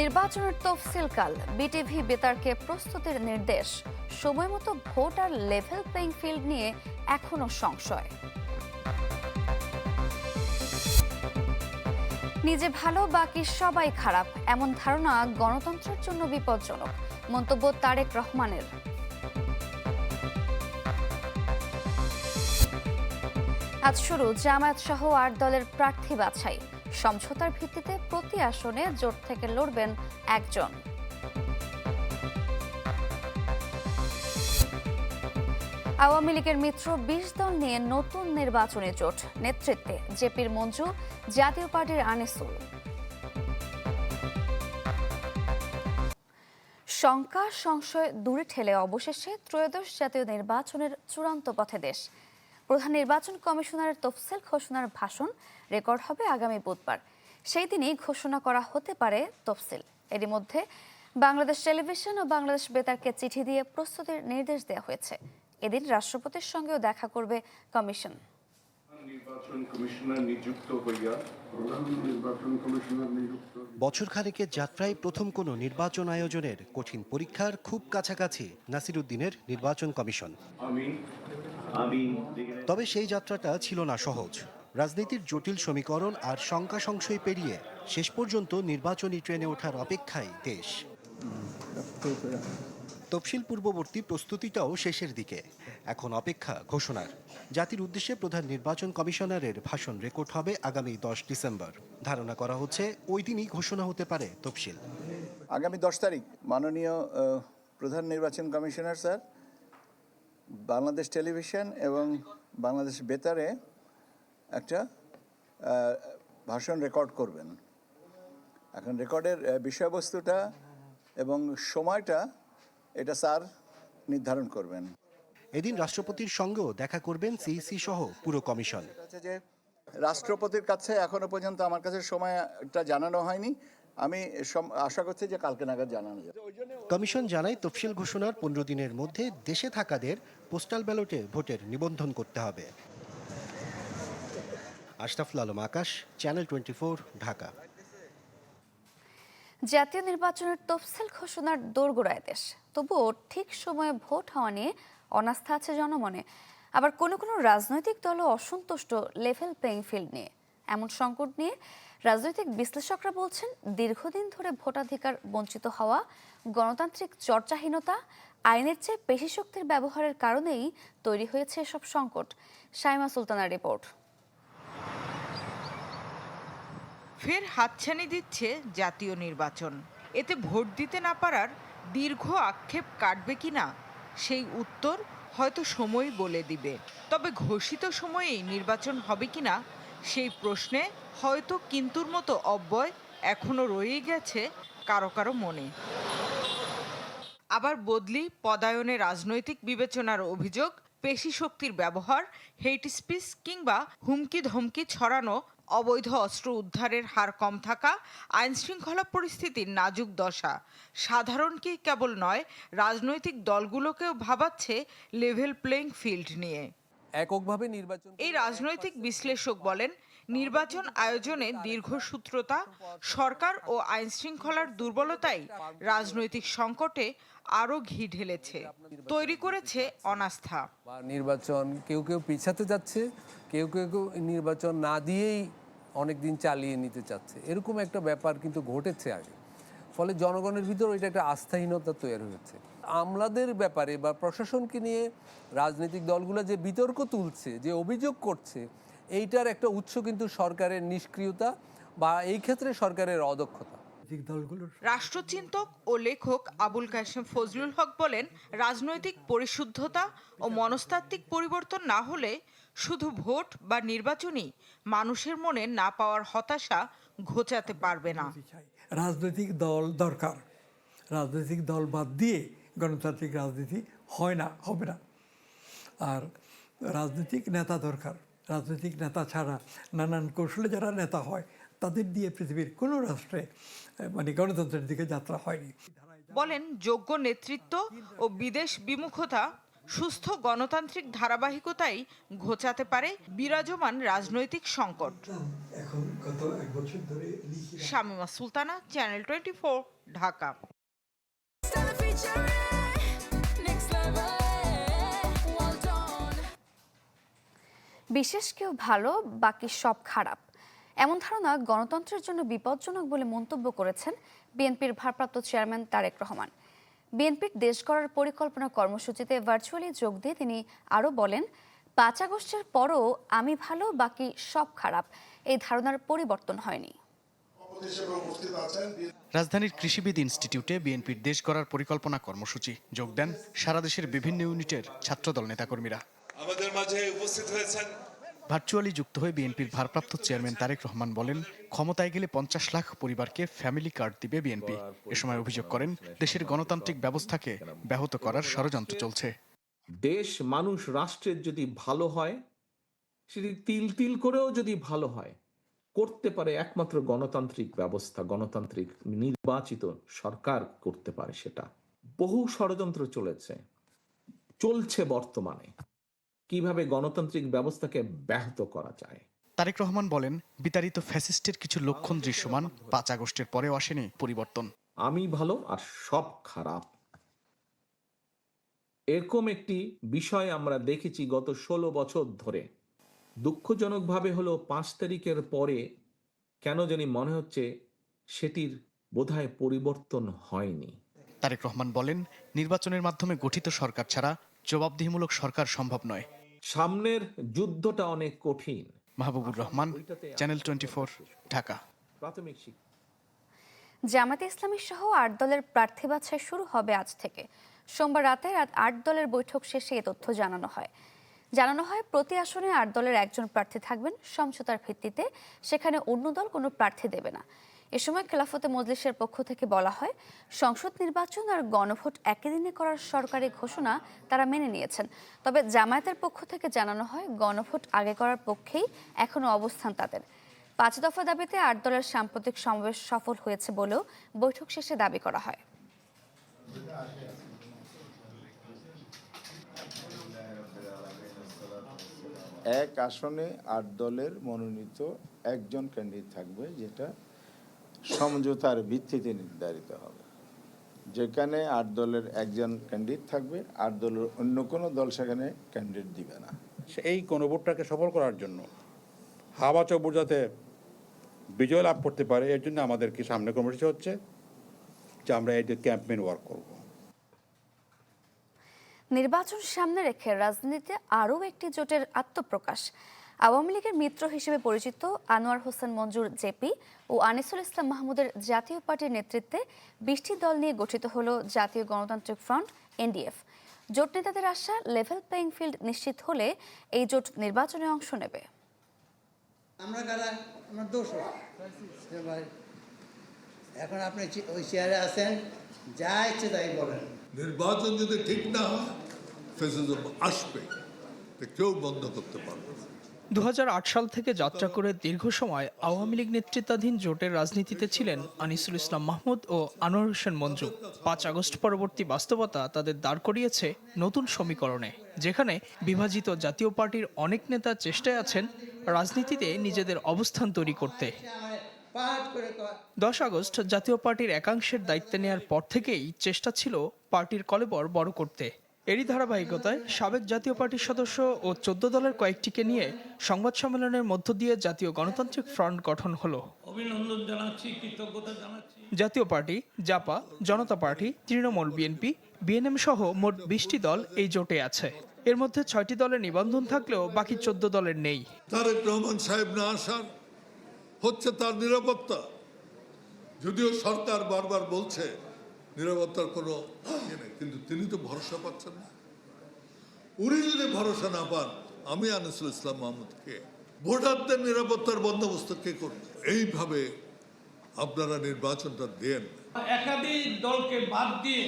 নির্বাচনের তফসিলকাল বিটিভি বেতারকে প্রস্তুতির নির্দেশ। সময় মতো ভোট আর লেভেল প্লেইং ফিল্ড নিয়ে এখনও সংশয়। নিজে ভালো, বাকি সবাই খারাপ, এমন ধারণা গণতন্ত্রের জন্য বিপজ্জনক, মন্তব্য তারেক রহমানের। আজ শুরু জামায়াত সহ আট দলের প্রার্থী বাছাই। সমঝোতার ভিত্তিতে প্রতি আসনে জোট থেকে লড়বেন একজন। আওয়ামী লীগের মিত্র বিশ দল নিয়ে নতুন নির্বাচনী জোট, নেতৃত্বে জেপির মঞ্জু, জাতীয় পার্টির আনিসুল। শঙ্কা, সংশয় দূরে ঠেলে অবশেষে ত্রয়োদশ জাতীয় নির্বাচনের চূড়ান্ত পথে দেশ। প্রধান নির্বাচন কমিশনারের তফসিল ঘোষণার ভাষণ রেকর্ড হবে আগামী বুধবার। সেই দিনই ঘোষণা করা হতে পারে তফসিল। এরই মধ্যে বাংলাদেশ টেলিভিশন ও বাংলাদেশ বেতারকে চিঠি দিয়ে প্রস্তুতির নির্দেশ দেওয়া হয়েছে। এদিন রাষ্ট্রপতির সঙ্গেও দেখা করবে কমিশন। বছর খানেকের যাত্রায় প্রথম কোনো নির্বাচন আয়োজনের কঠিন পরীক্ষার খুব কাছাকাছি নাসিরুদ্দিনের নির্বাচন কমিশন। তবে সেই যাত্রাটা ছিল না সহজ। রাজনীতির জটিল সমীকরণ আর শঙ্কা সংশয় পেরিয়ে শেষ পর্যন্ত নির্বাচনী ট্রেনে ওঠার অপেক্ষায় দেশ। তফসিল পূর্ববর্তী প্রস্তুতিটাও শেষের দিকে। এখন অপেক্ষা ঘোষণার। জাতির উদ্দেশ্যে প্রধান নির্বাচন কমিশনারের ভাষণ রেকর্ড হবে আগামী দশ ডিসেম্বর। ধারণা করা হচ্ছে ওই দিনই ঘোষণা হতে পারে তফসিল। আগামী দশ তারিখ, মাননীয় প্রধান নির্বাচন কমিশনার স্যার, বাংলাদেশ টেলিভিশন এবং বাংলাদেশ বেতারে একটা ভাষণ রেকর্ড করবেন। এখন রেকর্ডের বিষয়বস্তুটা এবং সময়টা এটা স্যার নির্ধারণ করবেন। এদিন রাষ্ট্রপতির সঙ্গেও দেখা করবেন সিইসি সহ পুরো কমিশন। যে রাষ্ট্রপতির কাছে এখনও পর্যন্ত আমার কাছে সময়টা জানানো হয়নি। আমি আশা করছি যে কালকে নাগাদ জানানো যাবে। কমিশন জানায় তফসিল ঘোষণার পনেরো দিনের মধ্যে দেশে থাকাদের পোস্টাল ব্যালটে ভোটের নিবন্ধন করতে হবে। Ashraful Alam Akash channel twenty Dhaka. জাতীয় নির্বাচনের তফসিল ঘোষণার দোরগোড়ায় দেশ। তবুও ঠিক সময়ে ভোট হওয়া নিয়ে অনাস্থা আছে জনমনে। আবার কোনো কোনো রাজনৈতিক দলও অসন্তুষ্ট লেভেল প্লেইং ফিল্ড নিয়ে। এমন সংকট নিয়ে রাজনৈতিক বিশ্লেষকরা বলছেন, দীর্ঘদিন ধরে ভোটাধিকার বঞ্চিত হওয়া, গণতান্ত্রিক চর্চাহীনতা, আইনের চেয়ে পেশি শক্তির ব্যবহারের কারণেই তৈরি হয়েছে এসব সংকট। সাইমা সুলতানার রিপোর্ট। ফের হাতছানি দিচ্ছে জাতীয় নির্বাচন। এতে ভোট দিতে না পারার দীর্ঘ আক্ষেপ কাটবে কিনা, সেই উত্তর হয়তো সময় বলে দিবে। তবে ঘোষিত সময়েই নির্বাচন হবে কিনা, সেই প্রশ্নে হয়তো কিন্তুর মতো অব্যয় এখনও রয়েই গেছে কারও কারও মনে। আবার বদলি পদায়নে রাজনৈতিক বিবেচনার অভিযোগ, পেশি শক্তির ব্যবহার হেট স্পিচ কিংবা হুমকি ধমকি ছড়ানো অবৈধ অস্ত্র উদ্ধারের হার কম থাকা আইন শৃঙ্খলা পরিস্থিতির নাজুক দশা। সাধারণকেই কেবল নয় রাজনৈতিক দলগুলোকেও ভাবাচ্ছে লেভেল প্লেইং ফিল্ড নিয়ে। এককভাবে নির্বাচন এই রাজনৈতিক বিশ্লেষক বলেন নির্বাচন আয়োজনে দীর্ঘসূত্রতা সরকার ও আইন শৃঙ্খলার দুর্বলতাই রাজনৈতিক সংকটে আরও ঘি ঢেলেছে, তৈরি করেছে অনাস্থা। নির্বাচন কেউ কেউ পিছাতে যাচ্ছে, কেউ কেউ কেউ নির্বাচন না দিয়েই অনেক দিন চালিয়ে নিতে চাচ্ছে। এরকম একটা ব্যাপার কিন্তু ঘটেছে আগে। ফলে জনগণের ভিতর এটা একটা আস্থাহীনতা তৈরি হয়েছে আমলাদের ব্যাপারে বা প্রশাসনকে নিয়ে রাজনৈতিক দলগুলো যে বিতর্ক তুলছে, যে অভিযোগ করছে এইটার একটা উৎস কিন্তু সরকারের নিষ্ক্রিয়তা বা এই ক্ষেত্রে সরকারের অদক্ষতা। রাষ্ট্রচিন্তক ও লেখক আবুল কাশেম ফজলুল হক বলেন রাজনৈতিক পরিশুদ্ধতা ও মনস্তাত্ত্বিক পরিবর্তন না হলে শুধু ভোট বা নির্বাচনই মানুষের মনে না পাওয়ার হতাশা ঘোচাতে পারবে না। রাজনৈতিক দল দরকার। রাজনৈতিক দল বাদ দিয়ে গণতান্ত্রিক রাজনীতি হয় না হবে না। আর রাজনৈতিক নেতা দরকার। রাজনৈতিক নেতা ছাড়া নানান কৌশলে যারা নেতা হয় তাদের দিয়ে পৃথিবীর কোনো রাষ্ট্রে মানে গণতন্ত্রের দিকে যাত্রা হয়নি। বলেন যোগ্য নেতৃত্ব ও বিদেশ বিমুখতা সুস্থ গণতান্ত্রিক ধারাবাহিকতাই ঘোচাতে পারে বিরাজমান রাজনৈতিক সংকট। এখন গত এক বছর ধরে লিখি শামিমা সুলতানা চ্যানেল টোয়েন্টি ঢাকা। বিশেষ কেউ ভালো, বাকি সব খারাপ। এমন ধারণা গণতন্ত্রের জন্য বিপজ্জনক বলে মন্তব্য করেছেন বিএনপির ভারপ্রাপ্ত চেয়ারম্যান তারেক রহমান। বিএনপির দেশ গড়ার পরিকল্পনা কর্মসূচিতে ভার্চুয়ালি যোগ দিয়ে তিনি আরও বলেন, পাঁচ আগস্টের পরও আমি ভালো, বাকি সব খারাপ। এই ধারণার পরিবর্তন হয়নি। রাজধানীর কৃষিবিদ ইনস্টিটিউটে বিএনপির দেশ গড়ার পরিকল্পনা কর্মসূচি যোগ দেন সারা দেশের বিভিন্ন ইউনিটের ছাত্রদল নেতাকর্মীরা। আমাদের মাঝে উপস্থিত হয়েছেন ভার্চুয়ালি যুক্ত হয়ে বিএনপির ভারপ্রাপ্ত চেয়ারম্যান তারেক রহমান বলেন ক্ষমতায় গেলে পঞ্চাশ লাখ পরিবারকে ফ্যামিলি কার্ড দিবে বিএনপি। এ সময় অভিযোগ করেন দেশের গণতান্ত্রিক ব্যবস্থাকে ব্যাহত করার ষড়যন্ত্র চলছে। দেশ মানুষ রাষ্ট্রের যদি ভালো হয় সেটি তিল তিল করেও যদি ভালো হয় করতে পারে একমাত্র গণতান্ত্রিক ব্যবস্থা গণতান্ত্রিক নির্বাচিত সরকার করতে পারে সেটা। বহু ষড়যন্ত্র চলেছে চলছে বর্তমানে। কীভাবে গণতান্ত্রিক ব্যবস্থাকে ব্যাহত করা যায়? তারেক রহমান বলেন বিতাড়িত ফ্যাসিস্টের কিছু লক্ষণ দৃশ্যমান পাঁচ আগস্টের পরেও আসেনি পরিবর্তন। আমি ভালো আর সব খারাপ। এরকম একটি বিষয় আমরা দেখেছি গত ষোলো বছর ধরে। দুঃখজনকভাবে হলো পাঁচ তারিখের পরে কেন জানি মনে হচ্ছে সেটির বোধহয় পরিবর্তন হয়নি। তারেক রহমান বলেন নির্বাচনের মাধ্যমে গঠিত সরকার ছাড়া জবাবদিহিমূলক সরকার সম্ভব নয়। সামনের যুদ্ধটা অনেক কঠিন। Mahbubur Rahman channel twenty Dhaka. প্রাথমিক শিক্ষা। জামাতে ইসলামী সহ আট দলের প্রার্থী বাছাই শুরু হবে আজ থেকে। সোমবার রাতে রাত আট দলের বৈঠক শেষে এ তথ্য জানানো হয়। জানানো হয় প্রতি আসনে আট দলের একজন প্রার্থী থাকবেন। সমঝোতার ভিত্তিতে সেখানে অন্য দল কোনো প্রার্থী দেবে না। এ সময় খেলাফতে মজলিসের পক্ষ থেকে বলা হয়, সংসদ নির্বাচন আর গণভোট একই দিনে করার সরকারি ঘোষণা তারা মেনে নিয়েছেন। তবে জামায়াতের পক্ষ থেকে জানানো হয়, গণভোট আগে করার পক্ষেই এখনও অবস্থান তাদের। পাঁচ দফা দাবিতে আট দলের সাম্প্রতিক সমাবেশ সফল হয়েছে বলেও বৈঠক শেষে দাবি করা হয়। এক আসনে আট দলের মনোনীত একজন ক্যান্ডিডেট থাকবে, যেটা সমঝোতার ভিত্তিতে নির্ধারিত হবে। যেখানে আট দলের একজন ক্যান্ডিডেট থাকবে আট দলের অন্য কোনো দল সেখানে ক্যান্ডিডেট দিবে না। এই গণভোটটাকে সফল করার জন্য হাওয়া চব্বর যাতে বিজয় লাভ করতে পারে এর জন্য আমাদেরকে সামনে কর্মসূচি হচ্ছে যে আমরা এই যে ক্যাম্পেইন ওয়ার্ক করব। নির্বাচন সামনে রেখে রাজনীতিতে আরও একটি জোটের আত্মপ্রকাশ। আওয়ামী লীগের মিত্র হিসেবে পরিচিত আনোয়ার হোসেন মঞ্জুর জেপি ও আনিসুল ইসলাম মাহমুদের জাতীয় পার্টির নেতৃত্বে বিশটি দল নিয়ে গঠিত হল জাতীয় গণতান্ত্রিক ফ্রন্ট এনডিএফ। জোট নেতাদের আশা লেভেল প্লেইং ফিল্ড নিশ্চিত হলে এই জোট নির্বাচনে অংশ নেবে। আমরা কারা? আমার দোষ এখন আপনি ওই চেয়ারে আছেন যা ইচ্ছে তাই বলেন। নির্বাচন যদি ঠিক না হয় ফেসিজম আসবে। কেউ বন্ধ করতে পারবে না। দু হাজার আট সাল থেকে যাত্রা করে দীর্ঘ সময় আওয়ামী লীগ নেতৃত্বাধীন জোটের রাজনীতিতে ছিলেন আনিসুল ইসলাম মাহমুদ ও আনোয়ার হোসেন মঞ্জু। পাঁচ আগস্ট পরবর্তী বাস্তবতা তাদের দাঁড় করিয়েছে নতুন সমীকরণে, যেখানে বিভাজিত জাতীয় পার্টির অনেক নেতা চেষ্টায় আছেন রাজনীতিতে নিজেদের অবস্থান তৈরি করতে। দশ আগস্ট জাতীয় পার্টির একাংশের দায়িত্ব নেওয়ার পর থেকেই চেষ্টা ছিল পার্টির কলেবর বড় করতে। এরই ধারাবাহিকতায় সাবেক জাতীয় পার্টির সদস্য ও চোদ্দ দলের কয়েকটিকে নিয়ে সংবাদ সম্মেলনের মধ্য দিয়ে জাতীয় গণতান্ত্রিক ফ্রন্ট গঠন হলো। অভিনন্দন জানাচ্ছি কৃতজ্ঞতা জানাচ্ছি। Jatiya party Japa Janata party Trinamool BNP BNM সহ মোট বিশটি দল এই জোটে আছে। এর মধ্যে ছয়টি দলের নিবন্ধন থাকলেও বাকি চোদ্দ দলের নেই। তারেক রহমান সাহেব না আসার হচ্ছে তার নিরাপত্তা। যদিও সরকার বারবার বলছে নিরাপত্তার কোনো ইয়ে নেই। কিন্তু তিনি তো ভরসা পাচ্ছেন না। উনি যদি ভরসা না পান, আমি আনিসুল ইসলাম মাহমুদকে ভোটারদের নিরাপত্তার বন্দোবস্ত কে করবে? এইভাবে আপনারা নির্বাচনটা দেন একাধিক দলকে বাদ দিয়ে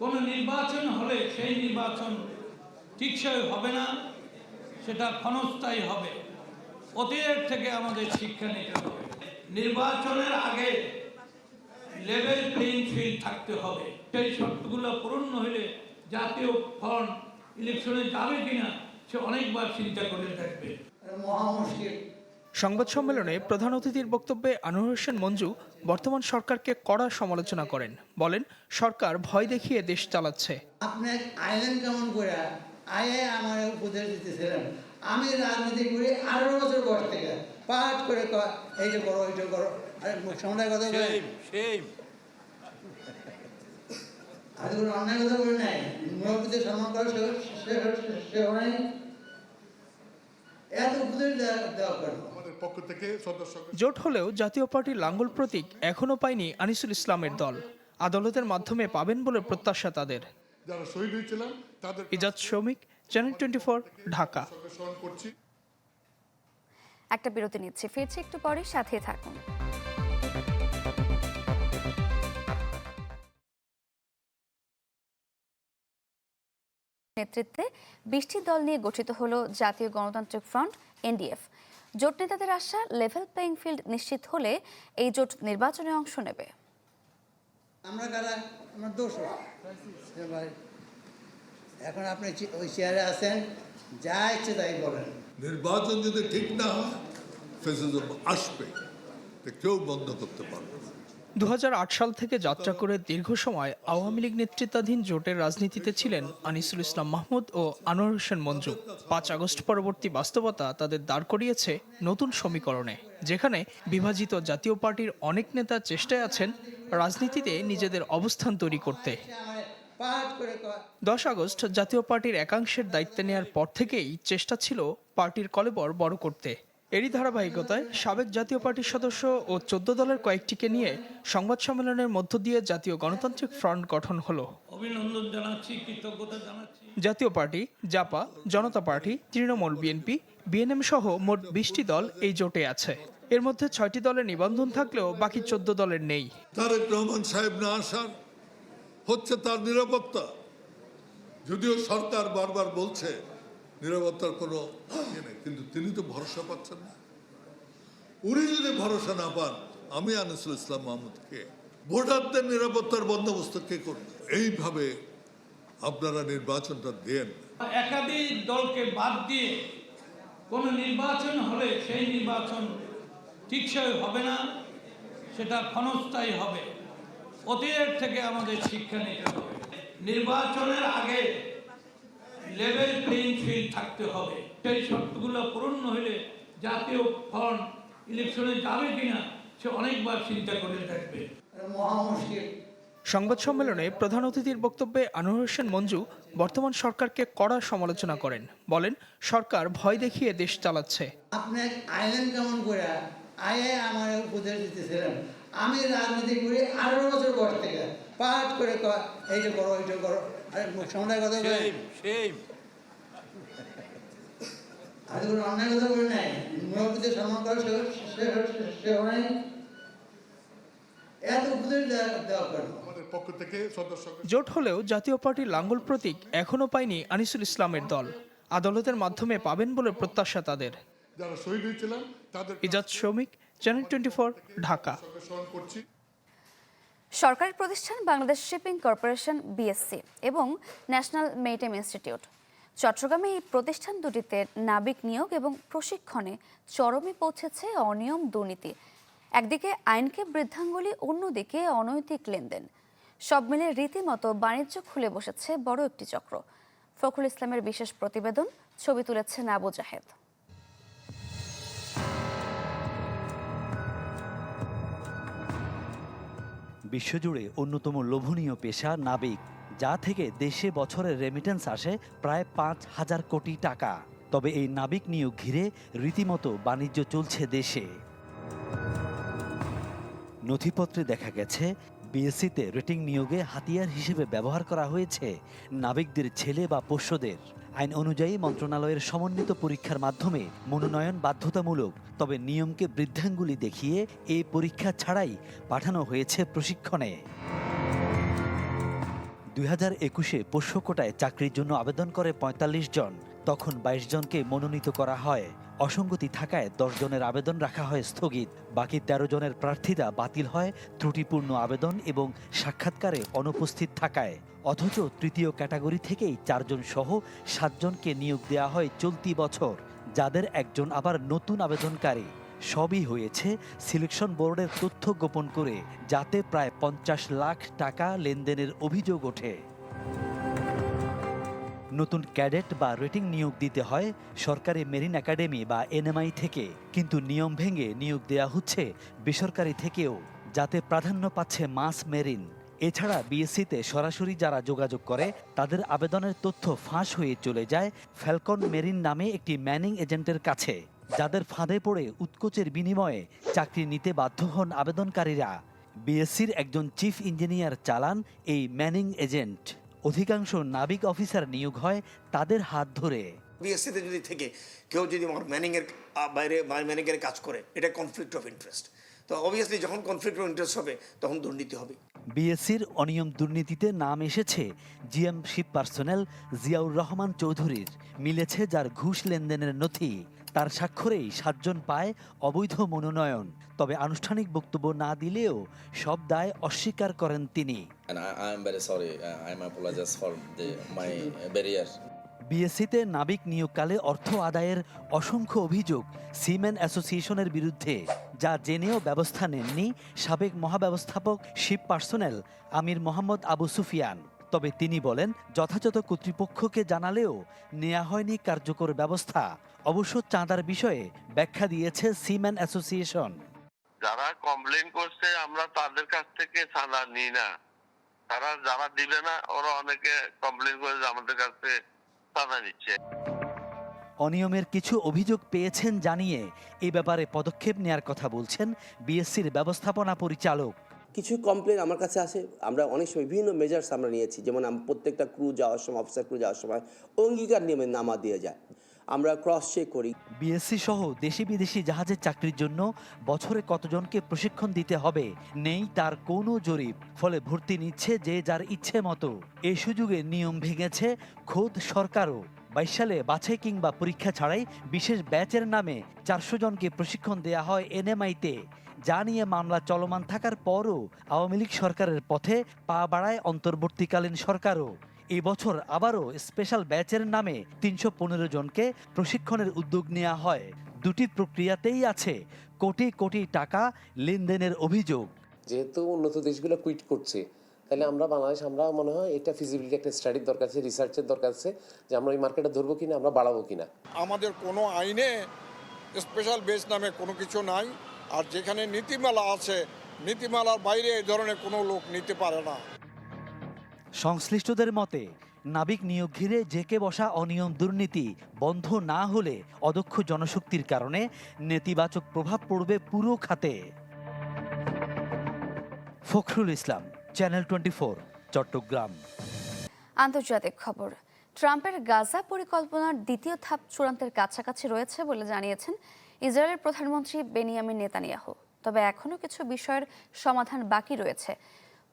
কোন নির্বাচন হলে সেই নির্বাচন টিকসই হবে না, সেটা ক্ষণস্থায়ী হবে। অতীতের থেকে আমাদের শিক্ষা নিতে হবে। নির্বাচনের আগে লেভেল প্লেইং ফিল্ড থাকতে হবে। সেই শর্তগুলো পূরণ হলে জাতীয় ফ্রন্ট ইলেকশনে যাবে কিনা সে অনেকবার চিন্তা করে দেখবে। মহা মুশকিল। সংবাদ সম্মেলনে প্রধান অতিথির বক্তব্যে আনোয়ার হোসেন মঞ্জু বর্তমান সরকারকে কড়া সমালোচনা করেন। বলেন সরকার ভয় দেখিয়ে দেশ চালাচ্ছে। আপনি আইলেন কেমন করে? আয়ে আমার উপদেশ দিতেছিলেন। আমি রাজনীতি করি আঠারো বছর বয়স থেকে। পাঠ করে কয়, এইটা করো এইটা করো। আরে কথা বলে। আমি কোনো অন্যায় কথা বলি নাই। মুরব্বীদের সম্মান করো সে সে- সে- সে এত উপদেশ দেওয়া দেওয়া পক্ষ থেকে জোট হলেও জাতীয় পার্টির লাঙ্গল প্রতীক এখনও পায়নি আনিসুল ইসলামের দল। আদালতের মাধ্যমে পাবেন বলে প্রত্যাশা তাদের। যারা শহীদ হয়েছিলেন তাদের ইজাজ শ্রমিক চ্যানেল টোয়েন্টি ঢাকা। সঙ্গে স্মরণ করছি। একটা বিরতি নিচ্ছে। ফিরছি একটু পরে সাথে থাকুন। নেতৃত্বে বৃষ্টি দল নিয়ে গঠিত হলো জাতীয় গণতান্ত্রিক ফ্রন্ট এনডিএফ। জোট নেতাদের আশা লেভেল প্লেইং ফিল্ড নিশ্চিত হলে এই জোট নির্বাচনে অংশ নেবে। আমরা কারা? আমরা দোষ এখন আপনি ওই চেয়ারে আছেন যা ইচ্ছে তাই বলেন। নির্বাচন যদি ঠিক না হয় ফেসিজম আসবে। কেউ বন্ধ করতে পারবে না। দু হাজার আট সাল থেকে যাত্রা করে দীর্ঘ সময় আওয়ামী লীগ নেতৃত্বাধীন জোটের রাজনীতিতে ছিলেন আনিসুল ইসলাম মাহমুদ ও আনোয়ার হোসেন মঞ্জু। পাঁচ আগস্ট পরবর্তী বাস্তবতা তাদের দাঁড় করিয়েছে নতুন সমীকরণে, যেখানে বিভাজিত জাতীয় পার্টির অনেক নেতা চেষ্টায় আছেন রাজনীতিতে নিজেদের অবস্থান তৈরি করতে। দশ আগস্ট জাতীয় পার্টির একাংশের দায়িত্ব নেওয়ার পর থেকেই চেষ্টা ছিল পার্টির কলেবর বড় করতে। এরই ধারাবাহিকতায় সাবেক জাতীয় পার্টির সদস্য ও চোদ্দ দলের কয়েকটিকে নিয়ে সংবাদ সম্মেলনের মধ্য দিয়ে জাতীয় গণতান্ত্রিক ফ্রন্ট গঠন হলো। অভিনন্দন জানাচ্ছি কৃতজ্ঞতা জানাচ্ছি। Jatiya party Japa Janata party Trinamool BNP BNM সহ মোট বিশটি দল এই জোটে আছে। এর মধ্যে ছয়টি দলের নিবন্ধন থাকলেও বাকি চোদ্দ দলের নেই। তারেক রহমান সাহেব না আসার হচ্ছে তার নিরাপত্তা। যদিও সরকার বারবার বলছে নিরাপত্তার কোনো ইয়ে নেই। কিন্তু তিনি তো ভরসা পাচ্ছেন না। উনি যদি ভরসা না পান, আমি আনিসুল ইসলাম মাহমুদকে ভোটারদের নিরাপত্তার বন্দোবস্ত কে করবে? এইভাবে আপনারা নির্বাচনটা দেন। একাধিক দলকে বাদ দিয়ে কোনো নির্বাচন হলে সেই নির্বাচন টিকসই হবে না, সেটা ক্ষণস্থায়ী হবে। অতীতের থেকে আমাদের শিক্ষা নিতে হবে। নির্বাচনের আগে লেভেল প্লেইং ফিল্ড থাকতে হবে। সেই শর্তগুলো পূরণ হলে জাতীয় ফ্রন্ট ইলেকশনে যাবে কিনা সে অনেকবার চিন্তা করে দেখবে। মহা মুশকিল। সংবাদ সম্মেলনে প্রধান অতিথির বক্তব্যে আনোয়ার হোসেন মঞ্জু বর্তমান সরকারকে কড়া সমালোচনা করেন। বলেন সরকার ভয় দেখিয়ে দেশ চালাচ্ছে। আপনি আইলেন কেমন করে? আয়ে আমার উপদেশ দিতেছিলেন। আমি রাজনীতি করি আঠারো বছর বয়স থেকে। পাঠ করে কয়, এইটা করো এইটা করো। আরে কথা বলে। আমি কোনো অন্যায় কথা বলি নাই। মুরব্বীদের সম্মান করো সে সে- সে- সে এত উপদেশ দেওয়া দেওয়া কেন? পক্ষ থেকে জোট হলেও জাতীয় পার্টির লাঙ্গল প্রতীক এখনও পায়নি আনিসুল ইসলামের দল। আদালতের মাধ্যমে পাবেন বলে প্রত্যাশা তাদের। যারা শহীদ হয়েছিলেন তাদের ইজাজ শ্রমিক চ্যানেল টোয়েন্টি ঢাকা। সঙ্গে স্মরণ করছি। সরকারি প্রতিষ্ঠান বাংলাদেশ শিপিং কর্পোরেশন, বিএসসি, এবং ন্যাশনাল মেরিটাইম ইনস্টিটিউট। চট্টগ্রামে এই প্রতিষ্ঠান দুটিতে নাবিক নিয়োগ এবং প্রশিক্ষণে চরমে পৌঁছেছে অনিয়ম দুর্নীতি। একদিকে আইনকে বৃদ্ধাঙ্গুলি, অন্যদিকে অনৈতিক লেনদেন। সব মিলে রীতিমতো বাণিজ্য খুলে বসেছে বড় একটি চক্র। ফখরুল ইসলামের বিশেষ প্রতিবেদন, ছবি তুলেছেন আবু জাহেদ। বিশ্বজুড়ে অন্যতম লোভনীয় পেশা নাবিক, যা থেকে দেশে বছরের রেমিটেন্স আসে প্রায় পাঁচ হাজার কোটি টাকা। তবে এই নাবিক নিয়োগ ঘিরে রীতিমতো বাণিজ্য চলছে দেশে। নথিপত্রে দেখা গেছে, বিএসসিতে রেটিং নিয়োগে হাতিয়ার হিসেবে ব্যবহার করা হয়েছে নাবিকদের ছেলে বা পোষ্যদের। আইন অনুযায়ী মন্ত্রণালয়ের সমন্বিত পরীক্ষার মাধ্যমে মনোনয়ন বাধ্যতামূলক, তবে নিয়মকে বৃদ্ধাঙ্গুলি দেখিয়ে এই পরীক্ষা ছাড়াই পাঠানো হয়েছে প্রশিক্ষণে। দুই হাজার একুশে পোষ্য কোটায় চাকরির জন্য আবেদন করে পঁয়তাল্লিশ জন। তখন বাইশ জনকে মনোনীত করা হয়। অসঙ্গতি থাকায় দশ জনের আবেদন রাখা হয় স্থগিত। বাকি ১৩ জনের প্রার্থীরা বাতিল হয়, ত্রুটিপূর্ণ আবেদন এবং সাক্ষাৎকারে অনুপস্থিত থাকায়। অথচ তৃতীয় ক্যাটাগরি থেকেই চারজন সহ সাতজনকে নিয়োগ দেওয়া হয় চলতি বছর। যাদের একজন আবার নতুন আবেদনকারী। সবই হয়েছে সিলেকশন বোর্ডের তথ্য গোপন করে, যাতে প্রায় পঞ্চাশ লাখ টাকা লেনদেনের অভিযোগ ওঠে। নতুন ক্যাডেট বা রেটিং নিয়োগ দিতে হয় সরকারি মেরিন একাডেমি বা এনএমআই থেকে। কিন্তু নিয়ম ভেঙে নিয়োগ দেয়া হচ্ছে বেসরকারি থেকেও, যাতে প্রাধান্য পাচ্ছে মাস মেরিন। এছাড়া বিএসসিতে সরাসরি যারা যোগাযোগ করে, তাদের আবেদনের তথ্য ফাঁস হয়ে চলে যায় ফ্যালকন মেরিন নামে একটি ম্যানিং এজেন্টের কাছে, যাদের ফাঁদে পড়ে উৎকোচের বিনিময়ে চাকরি নিতে বাধ্য হন আবেদনকারীরা। বিএসসির একজন চিফ ইঞ্জিনিয়ার চালান এই ম্যানিং এজেন্ট। অধিকাংশ নাবিক অফিসার নিয়োগ হয় তাদের হাত ধরে। বিএসসিতে যদি থেকে কেউ যদি আমার ম্যানিংয়ের বাইরে ম্যানিংয়ের কাজ করে এটা কনফ্লিক্ট অফ ইন্টারেস্ট তো অবভিয়াসলি যখন কনফ্লিক্ট অফ ইন্টারেস্ট হবে তখন দুর্নীতি হবে। বিএসসির অনিয়ম দুর্নীতিতে নাম এসেছে GM ship personnel Ziaur Rahman চৌধুরীর। মিলেছে যার ঘুষ লেনদেনের নথি। তার স্বাক্ষরেই সাতজন পায় অবৈধ মনোনয়ন তবে আনুষ্ঠানিক বক্তব্য না দিলেও সব দায় অস্বীকার করেন তিনি sorry. Uh. বিএসসিতে নাবিক নিয়োগকালে অর্থ আদায়ের অসংখ্য অভিযোগ সিমেন অ্যাসোসিয়েশনের বিরুদ্ধে যা জেনেও ব্যবস্থা নেননি সাবেক মহাব্যবস্থাপক শিপ পার্সোনেল আমির মোহাম্মদ আবু সুফিয়ান তবে তিনি বলেন যথাযথ কর্তৃপক্ষকে জানালেও নেওয়া হয়নি কার্যকর ব্যবস্থা। অবশ্য চাঁদার বিষয়ে ব্যাখ্যা দিয়েছে সিমেন অ্যাসোসিয়েশন। যারা কমপ্লেন করছে আমরা তাদের কাছ থেকে চাঁদা নিই না। তারা যারা দিবে না ওরা অনেকে কমপ্লেন করে আমাদের কাছ চাঁদা নিচ্ছে। অনিয়মের কিছু অভিযোগ পেয়েছেন জানিয়ে এ ব্যাপারে পদক্ষেপ নেয়ার কথা বলছেন বিএসসির ব্যবস্থাপনা পরিচালক। কিছু কমপ্লেন আমার কাছে আসে। আমরা অনেক সময় বিভিন্ন মেজার্স আমরা নিয়েছি। যেমন প্রত্যেকটা ক্রু যাওয়ার সময় অফিসার ক্রু যাওয়ার সময় অঙ্গীকার নিয়মে নামা দিয়ে যায় আমরা ক্রস চেক করি। বিএসসি সহ দেশি বিদেশি জাহাজের চাকরির জন্য বছরে কতজনকে প্রশিক্ষণ দিতে হবে নেই তার কোনো জরিপ। ফলে ভর্তি নিচ্ছে যে যার ইচ্ছে মতো। এই সুযোগে নিয়ম ভেঙেছে খোদ সরকারও। সালে বাছাই কিংবা পরীক্ষা ছাড়াই বিশেষ ব্যাচের নামে চারশো জনকে প্রশিক্ষণ দেয়া হয় এনএমআইতে। যা নিয়ে মামলা চলমান থাকার পরও আওয়ামী লীগ সরকারের পথে পা বাড়ায় অন্তর্বর্তীকালীন সরকারও। এবছর আবারও স্পেশাল ব্যাচের নামে তিনশো পনেরো জনকে প্রশিক্ষণের উদ্যোগ নেওয়া হয়। দুটি প্রক্রিয়াতেই আছে কোটি কোটি টাকা লেনদেনের অভিযোগ। যেহেতু উন্নত দেশগুলো কুইট করছে তাহলে আমরা বাংলাদেশ আমরা মনে হয় এটা ফিজিবিলিটি একটা স্টাডির দরকার আছে রিসার্চের দরকার আছে যে আমরা এই মার্কেটে ধরবো কিনা আমরা বাড়াবো কিনা। আমাদের কোনো আইনে স্পেশাল বেস নামে কোনো কিছু নাই আর যেখানে নীতিমালা আছে নীতিমালার বাইরে এই ধরনের কোনো লোক নিতে পারে না। সংশ্লিষ্টদের মতে নাবিক নিয়োগ ঘিরে জেকে বসা অনিয়ম দুর্নীতি বন্ধ না হলে অদক্ষ জনশক্তির কারণে নেতিবাচক প্রভাব পড়বে পুরো খাতে। ফখরুল ইসলাম চ্যানেল টোয়েন্টি চট্টগ্রাম আন্তর্জাতিক খবর। ট্রাম্পের গাজা পরিকল্পনার দ্বিতীয় ধাপ চূড়ান্তের কাছাকাছি রয়েছে বলে জানিয়েছেন ইসরায়েলের প্রধানমন্ত্রী বেনিয়ামিন নেতানিয়াহু। তবে এখনও কিছু বিষয়ের সমাধান বাকি রয়েছে।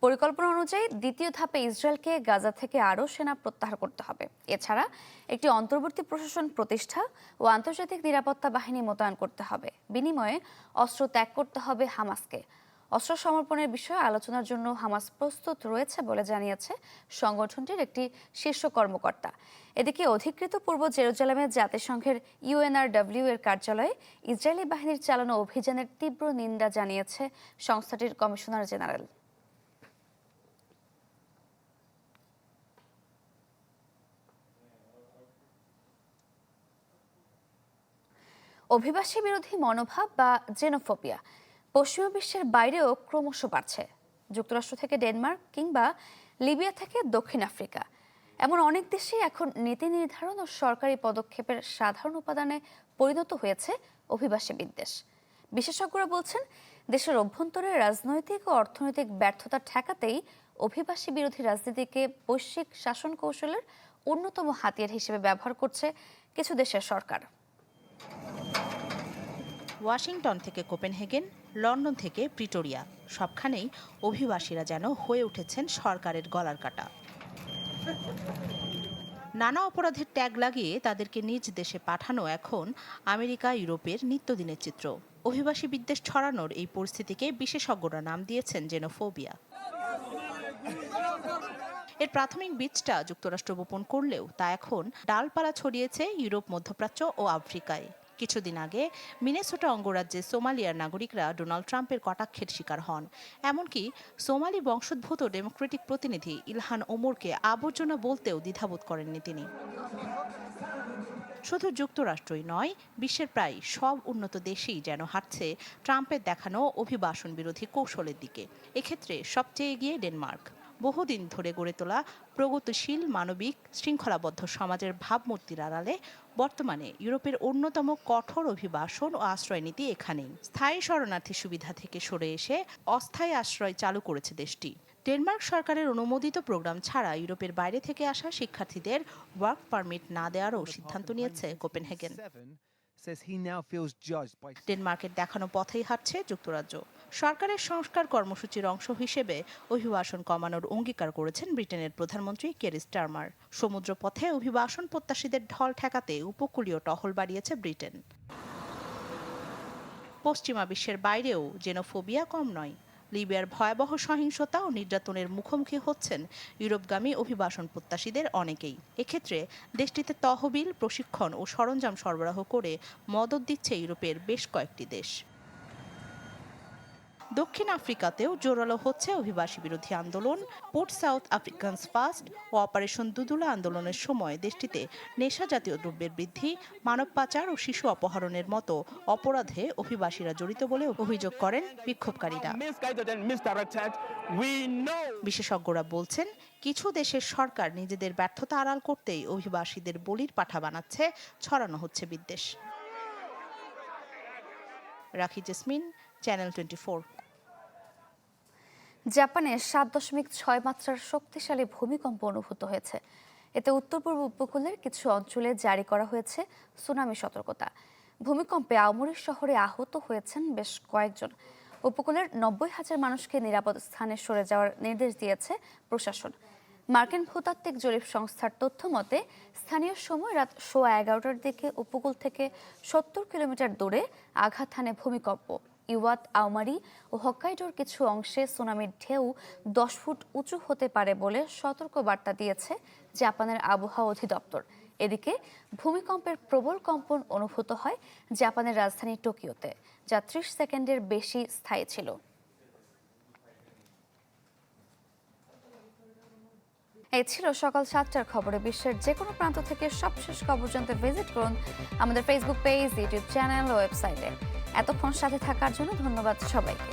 পরিকল্পনা অনুযায়ী দ্বিতীয় ধাপে ইসরায়েলকে গাজা থেকে আরও সেনা প্রত্যাহার করতে হবে। এছাড়া একটি অন্তর্বর্তী প্রশাসন প্রতিষ্ঠা ও আন্তর্জাতিক নিরাপত্তা বাহিনী মোতায়েন করতে হবে। বিনিময়ে অস্ত্র ত্যাগ করতে হবে হামাসকে। অস্ত্র সমর্পণের বিষয়ে আলোচনার জন্য হামাস প্রস্তুত রয়েছে বলে জানিয়েছে সংগঠনটির একটি শীর্ষ কর্মকর্তা। এদিকে অধিকৃত পূর্ব জেরুজালেমে জাতিসংঘের ইউএনআরডব্লিউ এর কার্যালয়ে ইসরায়েলি বাহিনীর চালানো অভিযানের তীব্র নিন্দা জানিয়েছে সংস্থাটির কমিশনার জেনারেল। অভিবাসী বিরোধী মনোভাব বা জেনোফোবিয়া। পশ্চিমা বিশ্বের বাইরেও ক্রমশ বাড়ছে। যুক্তরাষ্ট্র থেকে ডেনমার্ক কিংবা লিবিয়া থেকে দক্ষিণ আফ্রিকা। এমন অনেক দেশেই এখন নীতি নির্ধারণ ও সরকারি পদক্ষেপের সাধারণ উপাদানে পরিণত হয়েছে অভিবাসী বিদ্বেষ। বিশেষজ্ঞরা বলছেন, দেশের অভ্যন্তরে রাজনৈতিক ও অর্থনৈতিক ব্যর্থতা ঠেকাতেই অভিবাসী বিরোধী রাজনীতিকে বৈশ্বিক শাসন কৌশলের অন্যতম হাতিয়ার হিসেবে ব্যবহার করছে কিছু দেশের সরকার। ওয়াশিংটন থেকে কোপেনহেগেন লন্ডন থেকে প্রিটোরিয়া। সবখানেই অভিবাসীরা যেন হয়ে উঠেছেন সরকারের গলার কাটা। নানা অপরাধের ট্যাগ লাগিয়ে তাদেরকে নিজ দেশে পাঠানো এখন আমেরিকা, ইউরোপের নিত্যদিনের চিত্র। অভিবাসী বিদ্বেষ ছড়ানোর এই পরিস্থিতিকে বিশেষজ্ঞরা নাম দিয়েছেন জেনোফোবিয়া। এর প্রাথমিক বীজটা যুক্তরাষ্ট্র বপন করলেও তা এখন ডালপালা ছড়িয়েছে ইউরোপ, মধ্যপ্রাচ্য ও আফ্রিকায়। কিছুদিন আগে মিনেসোটা অঙ্গরাজ্যে সোমালিয়ার নাগরিকরা ডোনাল্ড ট্রাম্পের কটাক্ষের শিকার হন। এমনকি সোমালি বংশোদ্ভূত ডেমোক্রেটিক প্রতিনিধি ইলহান ওমরকে আবর্জনা বলতেও দ্বিধাবোধ করেননি তিনি। শুধু যুক্তরাষ্ট্রই নয়, বিশ্বের প্রায় সব উন্নত দেশেই যেন হাঁটছে ট্রাম্পের দেখানো অভিবাসন বিরোধী কৌশলের দিকে। এক্ষেত্রে সবচেয়ে এগিয়ে ডেনমার্ক। বহুদিন ধরে গড়ে তোলা প্রগতিশীল মানবিক, শৃঙ্খলাবদ্ধ সমাজের ভাবমূর্তির আড়ালে বর্তমানে ইউরোপের অন্যতম কঠোর অভিবাসন ও আশ্রয় নীতি এখানেই। স্থায়ী শরণার্থী সুবিধা থেকে সরে এসে অস্থায়ী আশ্রয় চালু করেছে দেশটি। ডেনমার্ক সরকারের অনুমোদিত প্রোগ্রাম ছাড়া ইউরোপের বাইরে থেকে আসা শিক্ষার্থীদের ওয়ার্ক পারমিট না দেওয়ারও সিদ্ধান্ত নিয়েছে কোপেনহেগেন। ডেনমার্কের দেখানো পথেই হাঁটছে যুক্তরাজ্য। সরকারের সংস্কার কর্মসূচির অংশ হিসেবে অভিবাসন কমানোর অঙ্গীকার করেছেন ব্রিটেনের প্রধানমন্ত্রী কেরি স্টারমার। সমুদ্র পথে অভিবাসন প্রত্যাশীদের ঢল ঠেকাতে উপকূলীয় টহল বাড়িয়েছে ব্রিটেন। পশ্চিমা বিশ্বের বাইরেও জেনোফোবিয়া কম নয়। লিবিয়ার ভয়াবহ সহিংসতা ও নির্যাতনের মুখোমুখি হচ্ছেন ইউরোপগামী অভিবাসন প্রত্যাশীদের অনেকেই। এক্ষেত্রে দেশটিতে তহবিল, প্রশিক্ষণ ও সরঞ্জাম সরবরাহ করে মদত দিচ্ছে ইউরোপের বেশ কয়েকটি দেশ। দক্ষিণ আফ্রিকাতেও জোরালো হচ্ছে অভিবাসী বিরোধী আন্দোলন পোর্ট সাউথ আফ্রিকানস ফার্স্ট ও অপারেশন দুদুলা আন্দোলনের সময় দেশটিতে নেশা জাতীয় দ্রব্যের বৃদ্ধি মানব পাচার ও শিশু অপহরণের মতো অপরাধে অভিবাসীরা জড়িত বলে অভিযোগ করেন বিক্ষোভকারীরা। বিশেষজ্ঞরা বলছেন কিছু দেশের সরকার নিজেদের ব্যর্থতা আড়াল করতেই অভিবাসীদের বলির পাঠা বানাচ্ছে ছড়ানো হচ্ছে বিদ্বেষ। রাখি জেসমিন চ্যানেল টোয়েন্টি জাপানে সাত দশমিক ছয় মাত্রার শক্তিশালী ভূমিকম্প অনুভূত হয়েছে। এতে উত্তর পূর্ব উপকূলের কিছু অঞ্চলে জারি করা হয়েছে সুনামি সতর্কতা। ভূমিকম্পে আওমরি শহরে আহত হয়েছেন বেশ কয়েকজন। উপকূলের নব্বই হাজার মানুষকে নিরাপদ স্থানে সরে যাওয়ার নির্দেশ দিয়েছে প্রশাসন। মার্কিন ভূতাত্ত্বিক জরিপ সংস্থার তথ্য মতে, স্থানীয় সময় রাত সোয়া এগারোটার দিকে উপকূল থেকে সত্তর কিলোমিটার দূরে আঘাত হানে ভূমিকম্প। ইওয়াত আউমারি ও হকাইডোর কিছু অংশে সুনামির ঢেউ দশ ফুট উঁচু হতে পারে বলে সতর্ক বার্তা দিয়েছে জাপানের আবহাওয়া অধিদপ্তর। এদিকে, ভূমিকম্পের প্রবল কম্পন অনুভূত হয় জাপানের রাজধানী টোকিওতে, যা ত্রিশ সেকেন্ডের বেশি স্থায়ী ছিল। এই ছিল সকাল সাতটার খবরে বিশ্বের যে কোনো প্রান্ত থেকে সবশেষ খবর জানতে ভিজিট করুন আমাদের ফেসবুক পেজ ইউটিউব চ্যানেল ওয়েবসাইটে এতক্ষণ সাথে থাকার জন্য ধন্যবাদ সবাইকে।